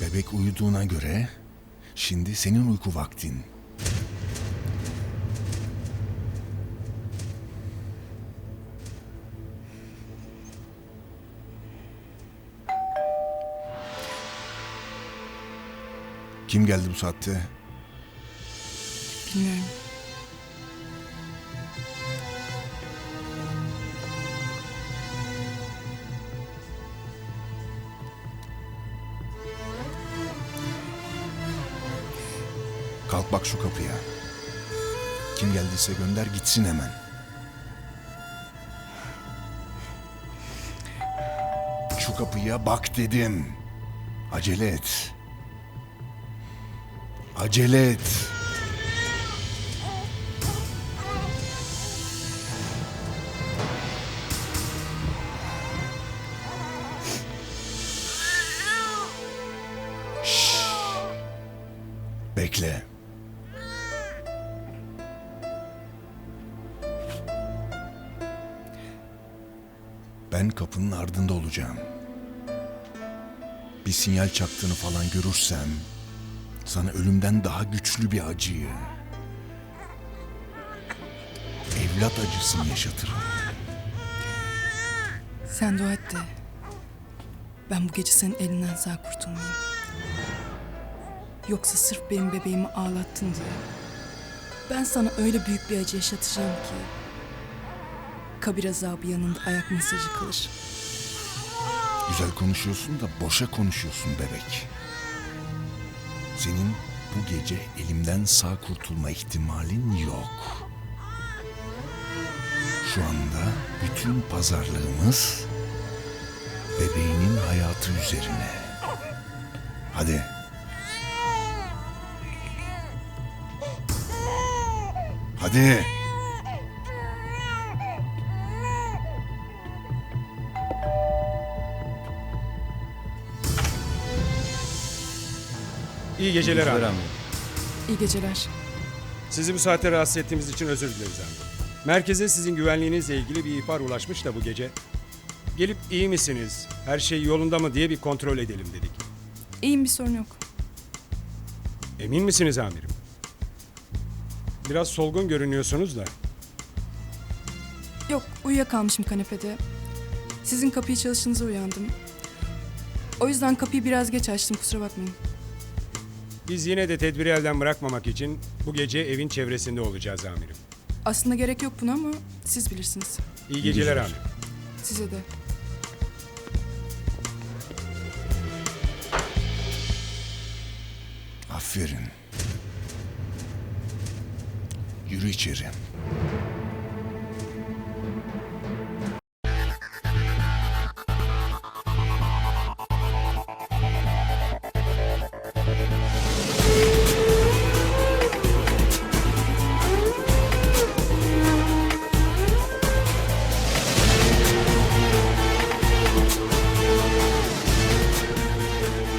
Bebek uyuduğuna göre şimdi senin uyku vaktin. Kim geldi bu saatte? Bilmiyorum. Kalk bak şu kapıya. Kim geldiyse gönder gitsin hemen. Şu kapıya bak dedim. Acele et. Acele et. Şşş. Bekle. Ben kapının ardında olacağım. Bir sinyal çaktığını falan görürsem sana ölümden daha güçlü bir acıyı evlat acısını yaşatırım. Sen dua et de ben bu gece senin elinden sağ kurtulmayayım. Yoksa sırf benim bebeğimi ağlattın diye ben sana öyle büyük bir acı yaşatacağım ki kabir azabı yanında ayak masajı kalır. Güzel konuşuyorsun da boşa konuşuyorsun bebek. Senin bu gece elimden sağ kurtulma ihtimalin yok. Şu anda bütün pazarlığımız bebeğinin hayatı üzerine. Hadi. Hadi. İyi geceler abi. İyi geceler. Sizi bu saatte rahatsız ettiğimiz için özür dileriz abi. Merkeze sizin güvenliğinizle ilgili bir ihbar ulaşmış da bu gece. Gelip iyi misiniz, her şey yolunda mı diye bir kontrol edelim dedik. İyiyim bir sorun yok. Emin misiniz amirim? Biraz solgun görünüyorsunuz da. Yok uyuyakalmışım kanepede. Sizin kapıyı çalışınca uyandım. O yüzden kapıyı biraz geç açtım kusura bakmayın. Biz yine de tedbiri elden bırakmamak için bu gece evin çevresinde olacağız amirim. Aslında gerek yok buna ama siz bilirsiniz. İyi geceler amirim. Size de. Aferin. Yürü içeri.